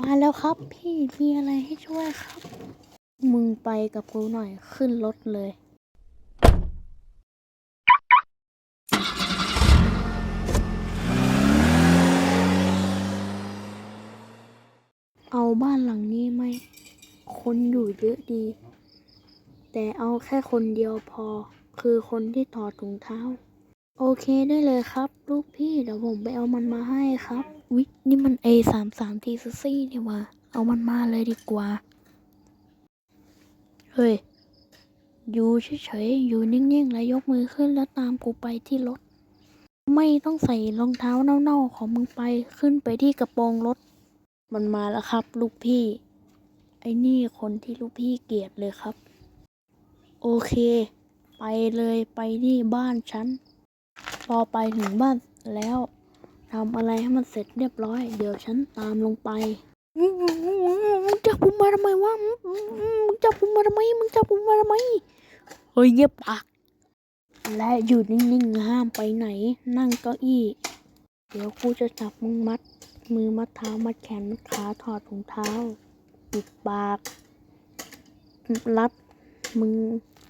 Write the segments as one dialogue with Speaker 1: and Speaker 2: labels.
Speaker 1: มาแล้วครับพี่มีอะไรให้ช่วยครับ มึงไปกับกูหน่อยขึ้นรถเลย เอาบ้านหลังนี้ไหม คนอยู่เยอะดี แต่เอาแค่คนเดียวพอ คือคนที่ถอดถุงเท้า โอเคได้เลยครับ ลูกพี่เดี๋ยวผมไปเอามันมาให้ครับ วินี่มัน A สามสามทีซซี่นี่หว่า เอามันมาเลยดีกว่า เฮ้ย อยู่เฉยๆ อยู่นิ่งๆ แล้วยกมือขึ้นแล้วตามกูไปที่รถ ไม่ต้องใส่รองเท้าเน่าๆ ของมึงไปขึ้นไปที่กระโปรงรถ มันมาแล้วครับ ลูกพี่ ไอ้นี่คนที่ลูกพี่เกลียดเลยครับ โอเค ไปเลยไปที่บ้านฉัน พอไปถึงบ้านแล้วทำอะไรให้มันเสร็จเรียบร้อย เดี๋ยวฉันตามลงไปมึงจับผมมาทำไมวะมึงจับผมมาทำไมมึงจับผมมาทำไมเฮ้ยเงียบปากและอยู่นิ่งๆห้ามไปไหน นั่งเก้าอี้ เดี๋ยวกูจะจับมึงมัด มือมัดเท้ามัดแขนมัดขาถอดถุงเท้าปิดปากรัดมึง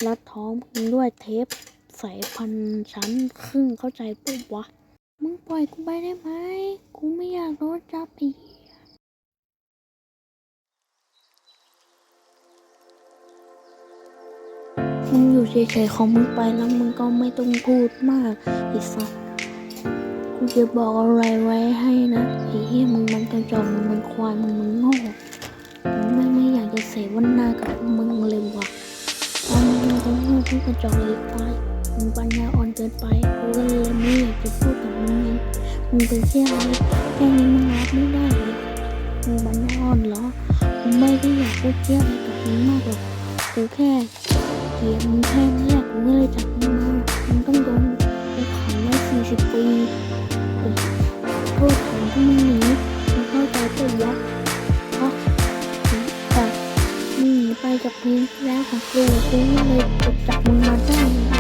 Speaker 1: รัดท้องมึงด้วยเทป ใส่พันชั้นครึ่งเข้าใจปุ๊บวะ มึงปล่อยกูไปได้ไหม กูไม่อยากโดนจับอีกมึงอยู่เฉยๆของมึงไปแล้วมึงก็ไม่ต้องพูดมากอ้สัสกูจะบอกอะไรไว้ให้นะไอ้เหี้ยมึงมันกระจอกมึงมันควายมึงมันโง่มึงไม่ไม่อยากจะเสวนากับมึงเลยว่ะเอามึงก็โง่ที่กระจอกเลยไป มึงปัญญาอ่อนเกินไปกูก็เลยไม่อยากจะพูดกับมึงไงมึงเป็นเชี่ยอะไรแค่นี้มึงรับไม่ได้เลยมึงปัญญาอ่อนเหรอมึงไม่ได้อยากพูดเชี่ยอะไรกับมึงมากหรอกกูแค่เกลียดมึงแค่นี้แหละกูก็เลยจับมึงมามึงต้องโดนกูขังไว้สี่สิบปีโทษของที่มึงหนีมึงเข้าใจปะวะเพราะแต่มึงหนีไปจากพื้นแล้วของกูกูก็เลยจับมึงมาได้